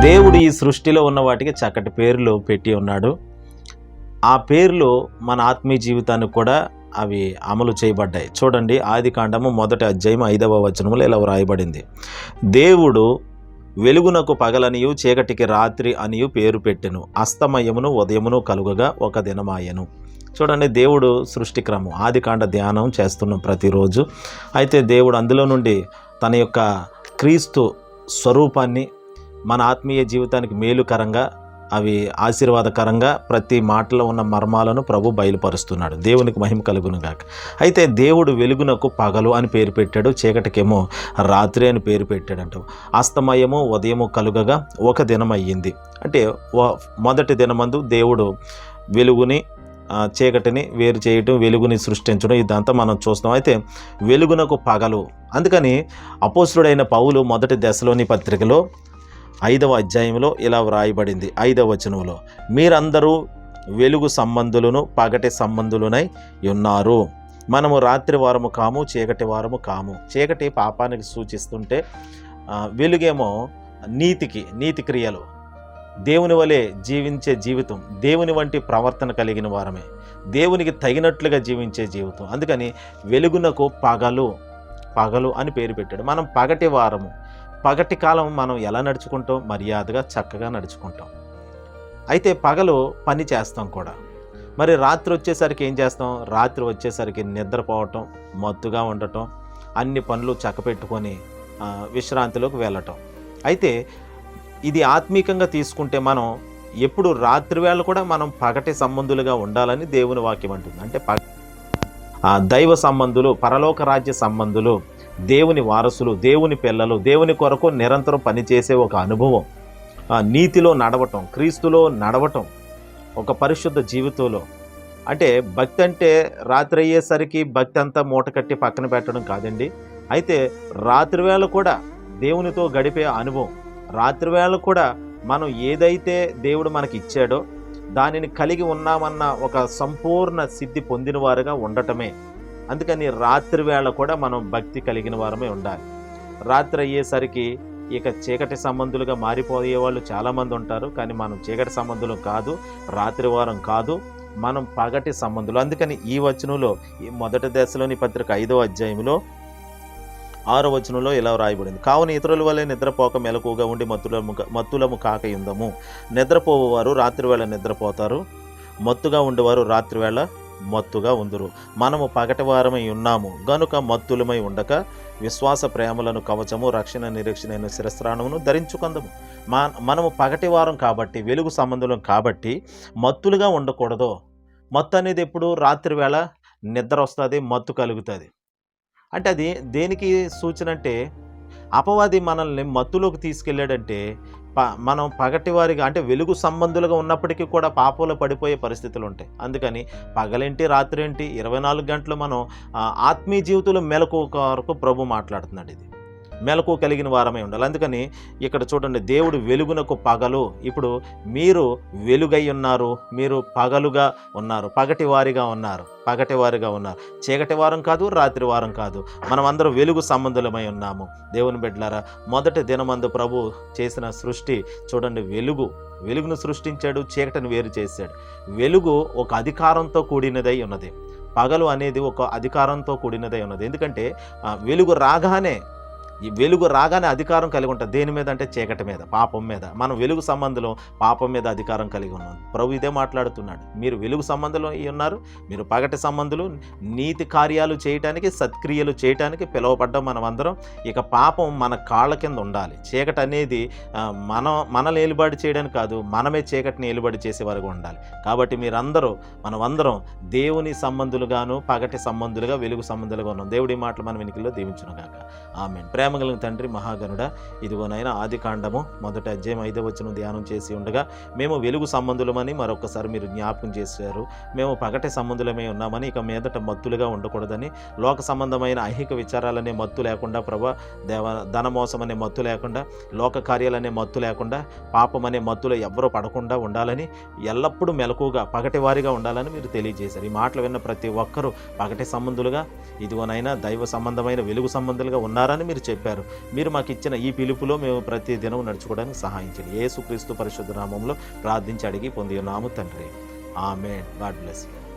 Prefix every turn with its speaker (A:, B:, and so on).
A: దేవుడు ఈ సృష్టిలో ఉన్న వాటికి చక్కటి పేర్లు పెట్టి ఉన్నాడు. ఆ పేర్లు మన ఆత్మీయ జీవితానికి కూడా అవి అమలు చేయబడ్డాయి. చూడండి ఆది కాండము మొదటి అధ్యాయం ఐదవ వచనములో ఇలా వ్రాయబడింది. దేవుడు వెలుగునకు పగలనియు చీకటికి రాత్రి అనియు పేరు పెట్టెను. అస్తమయమును ఉదయమును కలుగగా ఒక దినమాయను. చూడండి దేవుడు సృష్టి క్రమం ఆదికాండ ధ్యానం చేస్తున్నాం ప్రతిరోజు. అయితే దేవుడు అందులో నుండి తన యొక్క క్రీస్తు స్వరూపాన్ని మన ఆత్మీయ జీవితానికి మేలుకరంగా అవి ఆశీర్వాదకరంగా ప్రతి మాటలో ఉన్న మర్మాలను ప్రభు బయలుపరుస్తున్నాడు. దేవునికి మహిమ కలుగును గాక అయితే దేవుడు వెలుగునకు పగలు అని పేరు పెట్టాడు చీకటికేమో రాత్రి అని పేరు పెట్టాడంట అస్తమయము ఉదయము కలుగగా ఒక దినం అయ్యింది అంటే మొదటి దినమందు దేవుడు వెలుగుని చీకటిని వేరు చేయటం వెలుగుని సృష్టించడం ఇదంతా మనం చూస్తాం అయితే వెలుగునకు పగలు అందుకని అపోసుడైన పౌలు మొదటి దశలోని పత్రికలో ఐదవ అధ్యాయంలో ఇలా వ్రాయబడింది ఐదవ వచనంలో మీరందరూ వెలుగు సంబంధులను పగటి సంబంధులనై ఉన్నారు. మనము రాత్రి వారము కాము చీకటి వారము కాము. చీకటి పాపానికి సూచిస్తుంటే వెలుగేమో నీతికి నీతి క్రియలు. దేవుని వలె జీవించే జీవితం దేవుని వంటి ప్రవర్తన కలిగిన వారమే. దేవునికి తగినట్లుగా జీవించే జీవితం. అందుకని వెలుగునకు పగలు పగలు అని పేరు పెట్టాడు. మనం పగటి వారము పగటి కాలం మనం ఎలా నడుచుకుంటాం? మర్యాదగా చక్కగా నడుచుకుంటాం. అయితే పగలు పని చేస్తాం కూడా. మరి రాత్రి వచ్చేసరికి ఏం చేస్తాం? రాత్రి వచ్చేసరికి నిద్రపోవటం మత్తుగా ఉండటం అన్ని పనులు చక్కపెట్టుకొని విశ్రాంతిలోకి వెళ్ళటం. అయితే ఇది ఆత్మీకంగా తీసుకుంటే మనం ఎప్పుడు రాత్రి వేళ కూడా మనం పగటి సంబంధులుగా ఉండాలని దేవుని వాక్యం అంటుంది. అంటే పగ దైవ సంబంధులు పరలోక రాజ్య సంబంధులు దేవుని వారసులు దేవుని పిల్లలు దేవుని కొరకు నిరంతరం పనిచేసే ఒక అనుభవం. నీతిలో నడవటం క్రీస్తులో నడవటం ఒక పరిశుద్ధ జీవితంలో. అంటే భక్తి అంటే రాత్రి అయ్యేసరికి భక్తి అంతా మూట కట్టి పక్కన పెట్టడం కాదండి. అయితే రాత్రి వేళ కూడా దేవునితో గడిపే అనుభవం. రాత్రి వేళ కూడా మనం ఏదైతే దేవుడు మనకి ఇచ్చాడో దానిని కలిగి ఉన్నామన్న ఒక సంపూర్ణ సిద్ధి పొందిన వారుగా ఉండటమే. అందుకని రాత్రి వేళ కూడా మనం భక్తి కలిగిన వారమే ఉండాలి. రాత్రి అయ్యేసరికి ఇక చీకటి సంబంధులుగా మారిపోయే వాళ్ళు చాలామంది ఉంటారు కానీ మనం చీకటి సంబంధులు కాదు రాత్రి వారం కాదు మనం పగటి సంబంధులు. అందుకని ఈ వచనంలో ఈ మొదటి దశలోని పత్రిక ఐదో అధ్యాయంలో ఆరో వచనంలో ఇలా రాయబడింది కావున ఇతరుల వల్లే నిద్రపోక మెలకుగా ఉండి మత్తులము మత్తులము కాక ఇందము నిద్రపోవారు రాత్రివేళ నిద్రపోతారు మత్తుగా ఉండేవారు రాత్రివేళ మత్తుగా ఉందురు. మనము పగటి వారమై ఉన్నాము. గనుక మత్తులమై ఉండక విశ్వాస ప్రేమలను కవచము రక్షణ నిరీక్షణ శిరస్రాణమును ధరించుకుందము. మా మనము పగటి వారం కాబట్టి వెలుగు సంబంధులం కాబట్టి మత్తులుగా ఉండకూడదు. మత్తు అనేది ఎప్పుడు? రాత్రి వేళ నిద్ర వస్తుంది మత్తు కలుగుతుంది. అంటే అది దేనికి సూచన అంటే అపవాది మనల్ని మత్తులోకి తీసుకెళ్ళాడంటే ప మనం పగటి వారిగా అంటే వెలుగు సంబంధులుగా ఉన్నప్పటికీ కూడా పాపంలో పడిపోయే పరిస్థితులు ఉంటాయి అందుకని పగలేంటి రాత్రి ఏంటి ఇరవై నాలుగు గంటలు మనం ఆత్మీయ జీవితంలో మెలకు వరకు ప్రభు మాట్లాడుతున్నాడు ఇది. మెలకు కలిగిన వారమై ఉండాలి. అందుకని ఇక్కడ చూడండి దేవుడు వెలుగునకు పగలు. ఇప్పుడు మీరు వెలుగై ఉన్నారు. మీరు పగలుగా ఉన్నారు. పగటి వారిగా ఉన్నారు. పగటి వారిగా ఉన్నారు. చీకటి వారం కాదు రాత్రి వారం కాదు. మనం అందరూ వెలుగు సంబంధులమై ఉన్నాము. దేవుని బిడ్డలారా మొదటి దినమందు ప్రభు చేసిన సృష్టి చూడండి వెలుగు. వెలుగును సృష్టించాడు చీకటిని వేరు చేశాడు. వెలుగు ఒక అధికారంతో కూడినదై ఉన్నది. పగలు అనేది ఒక అధికారంతో కూడినదై ఉన్నది. ఎందుకంటే వెలుగు రాగానే ఈ వెలుగు రాగానే అధికారం కలిగి ఉంటుంది. దేని మీద అంటే చీకటి మీద పాపం మీద. మనం వెలుగు సంబంధంలో పాపం మీద అధికారం కలిగి ఉన్నాం. ప్రభు ఇదే మాట్లాడుతున్నాడు. మీరు వెలుగు సంబంధంలో ఉన్నారు. మీరు పగటి సంబంధులు నీతి కార్యాలు చేయటానికి సత్క్రియలు చేయటానికి పిలువబడ్డం మనం అందరం ఇక పాపం మన కాళ్ళ కింద ఉండాలి. చీకటి అనేది మనం మనల్ని ఏలుబడి చేయడానికి కాదు మనమే చీకటిని ఏలుబడి చేసేవారుగా ఉండాలి. కాబట్టి మీరందరూ మనమందరం దేవుని సంబంధులుగాను పగటి సంబంధులుగా వెలుగు సంబంధులుగా ఉన్నాం. దేవుడి మాటలు మన వెనుకల్లో దీవించును కాక ఆమె ప్రేమ కలిగిన తండ్రి మహాగనుడ ఇదిగోనైనా ఆది కాండము మొదటి అధ్యాయం ఐదవ వచ్చిన ధ్యానం చేసి ఉండగా మేము వెలుగు సంబంధులమని మరొకసారి మీరు జ్ఞాపకం చేశారు. మేము పగటి సంబంధులమే ఉన్నామని ఇక మీదట మత్తులుగా ఉండకూడదని లోక సంబంధమైన ఐహిక విచారాలనే మత్తు లేకుండా ప్రభా దేవ ధనమోసం అనే మత్తు లేకుండా లోక కార్యాలనే మత్తు లేకుండా పాపం అనే మత్తులో ఎవ్వరూ పడకుండా ఉండాలని ఎల్లప్పుడూ మెలకుగా పగటి వారిగా ఉండాలని మీరు తెలియజేశారు. ఈ మాటలు విన్న ప్రతి ఒక్కరూ పగటి సంబంధులుగా ఇదిగోనైనా దైవ సంబంధమైన వెలుగు సంబంధులుగా ఉన్నారని మీరు చెప్పారు. చెప్పారు. మీరు మాకు ఇచ్చిన ఈ పిలుపులో మేము ప్రతి దినం నడుచుకోవడానికి సహాయించండి చేయండి. యేసుక్రీస్తు పరిశుద్ధ నామంలో ప్రార్థించి అడిగి పొంది ఉన్నాము తండ్రి. ఆమె గాడ్ బ్లెస్ యూ.